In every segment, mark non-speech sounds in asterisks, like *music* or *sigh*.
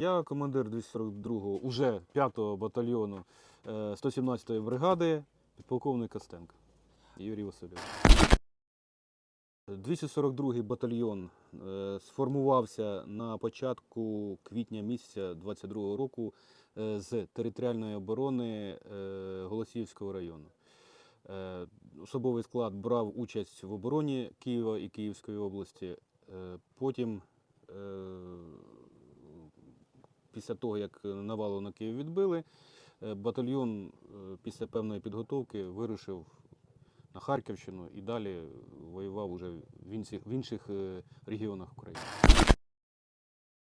Я командир 242-го, уже 5-го батальйону е, 117-ї бригади, підполковник Костенко Юрій Васильович. 242-й батальйон е, сформувався на початку квітня місяця 22-го року е, з територіальної оборони е, Голосіївського району. Е, Особовий склад брав участь в обороні Києва і Київської області. Е, Потім, е, після того, як навалу на Київ відбили, е, батальйон е, після певної підготовки вирушив на Харківщину і далі воював уже в інших, в інших е, регіонах України.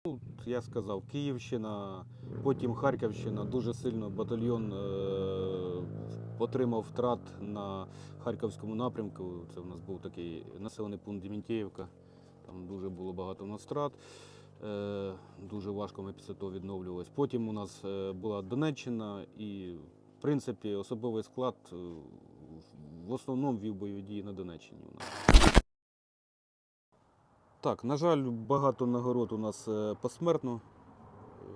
Ну, я сказав, Київщина, потім Харківщина. Дуже сильно батальйон е, отримав втрат на Харківському напрямку. Це у нас був такий населений пункт Дементіївка. Там дуже було багато нас втрат. Е, дуже важко ми після того відновлювалися. Потім у нас е, була Донеччина і, в принципі, особовий склад е, в основному вів бойові дії на Донеччині. У нас. Так, на жаль, багато нагород у нас посмертно.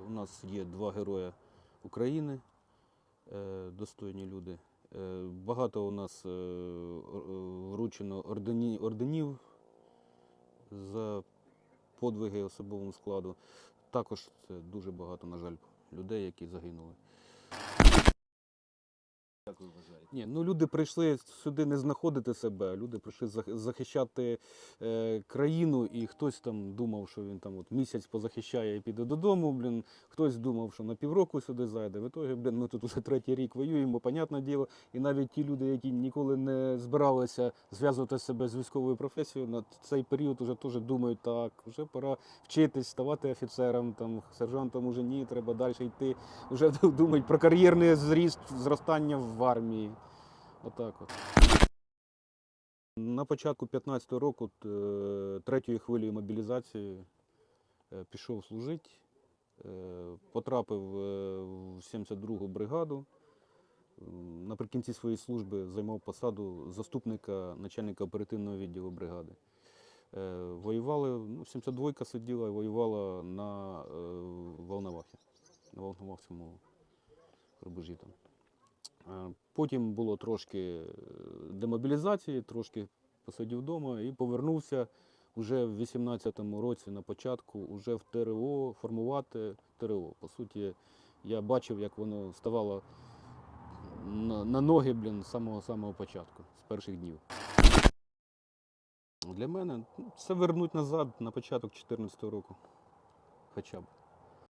У нас є два герої України, достойні люди. Багато у нас вручено орденів за подвиги особовому складу. Також це дуже багато, на жаль, людей, які загинули. Як ви вважаєте? Ні, ну люди прийшли сюди не знаходити себе, люди прийшли захищати е, країну, і хтось там думав, що він там от місяць позахищає і піде додому. Блін, хтось думав, що на півроку сюди зайде. В ітогі, блін, ми тут уже третій рік воюємо, понятне діло. І навіть ті люди, які ніколи не збиралися зв'язувати себе з військовою професією, на цей період уже теж думають, так, вже пора вчитись, ставати офіцером, там, сержантом уже ні, треба далі йти. Вже *laughs* думають про кар'єрний зріст, зростання в армії. Отак от. На початку 15-го року е, третьої хвилі мобілізації е, пішов служити, е, потрапив в 72-гу бригаду. Наприкінці своєї служби займав посаду заступника начальника оперативного відділу бригади. Воювали, ну, 72-ка сиділа і воювала на Волновахі, на Волновахському рубежі там. Е, Потім було трошки е, демобілізації, трошки посидів вдома і повернувся вже в 18-му році на початку уже в ТРО формувати ТРО. По суті, я бачив, як воно ставало на, на ноги блін, з самого самого початку, з перших днів. Для мене ну, це вернуть назад на початок 2014 року. Хоча б.